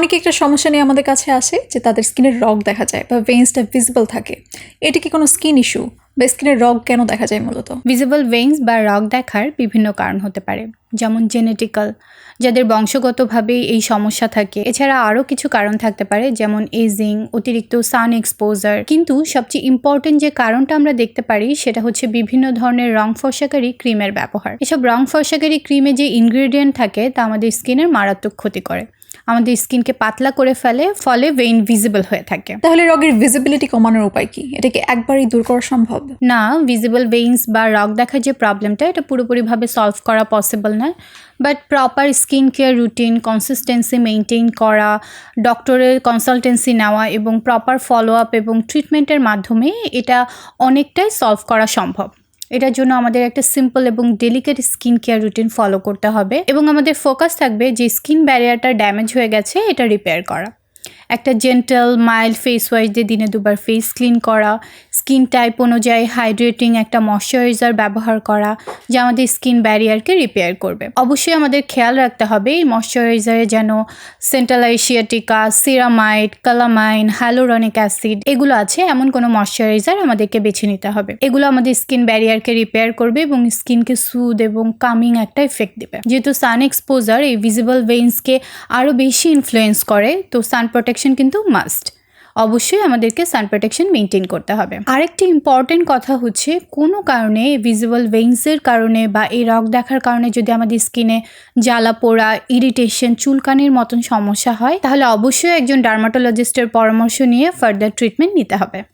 অনেকে একটা সমস্যা নিয়ে আমাদের কাছে আসে যে তাদের স্কিনের রগ দেখা যায় বা ভেন্সটা ভিজিবল থাকে। এটা কি কোনো স্কিন ইস্যু বা স্কিনের রগ কেন দেখা যায় মূলত? ভিজিবল ভেইনস বা রগ দেখার বিভিন্ন কারণ হতে পারে, যেমন জেনেটিক্যাল যাদের বংশগতভাবে এই সমস্যা থাকে। এছাড়া আরও কিছু কারণ থাকতে পারে, যেমন এজিং অতিরিক্ত সান এক্সপোজার কিন্তু সবচেয়ে ইম্পর্টেন্ট যে কারণটা আমরা দেখতে পারি, সেটা হচ্ছে বিভিন্ন ধরনের রং ফর্সাকারী ক্রিমের ব্যবহার। এসব রং ফর্সাকারী ক্রিমে যে ইনগ্রেডিয়েন্ট থাকে, তা আমাদের স্কিনের মারাত্মক ক্ষতি করে। আমাদের স্কিনকে পাতলা করে ফেলে ফলে ভেইন ভিজিবল হয়ে থাকে। তাহলে রগের ভিজিবিলিটি কমানোর উপায় কি? এটাকে একবারই দূর করা সম্ভব? না ভিজিবল ভেইনস বা রগ দেখার যে প্রবলেমটা এটা পুরোপুরিভাবে সলভ করা পসিবল নয়। But proper skin care routine consistency maintain করা ডক্টরের কনসালটেন্সি নেওয়া এবং প্রপার ফলো আপ এবং ট্রিটমেন্টের মাধ্যমে এটা অনেকটাই সলভ করা সম্ভব। এটার জন্য আমাদের একটা সিম্পল এবং delicate skin care routine follow করতে হবে এবং আমাদের ফোকাস থাকবে যে স্কিন ব্যারিয়ারটা ড্যামেজ হয়ে গেছে, এটা রিপেয়ার করা। একটা জেন্টাল মাইল্ড ফেস ওয়াশ দিয়ে দিনে দুবার ফেস ক্লিন করা স্কিন টাইপ অনুযায়ী হাইড্রেটিং একটা ময়শ্চারাইজার ব্যবহার করা, যা আমাদের স্কিন ব্যারিয়ারকে রিপেয়ার করবে। অবশ্যই আমাদের খেয়াল রাখতে হবে এই ময়শ্চারাইজারে যেন centella asiatica ceramide calamine hyaluronic acid এগুলো আছে, এমন কোনো ময়শ্চারাইজার আমাদেরকে বেছে নিতে হবে। এগুলো আমাদের স্কিন ব্যারিয়ারকে রিপেয়ার করবে এবং স্কিনকে সুদ এবং কামিং একটা এফেক্ট দেবে। যেহেতু সান এক্সপোজার এই ভিজিবল ভেইন্সকে আরও বেশি ইনফ্লুয়েন্স করে, তো সান প্রোটেকশন কিন্তু মাস্ট অবশ্যই আমাদেরকে সান প্রোটেকশন মেনটেন করতে হবে। আরেকটি ইম্পর্টেন্ট কথা হচ্ছে, কোনো কারণে ভিজিবল ভেইন্সের কারণে বা এই রক দেখার কারণে যদি আমাদের স্কিনে জ্বালা পোড়া ইরিটেশন চুলকানির মতন সমস্যা হয়, তাহলে অবশ্যই একজন ডার্মাটোলজিস্টের পরামর্শ নিয়ে ফার্দার ট্রিটমেন্ট নিতে হবে।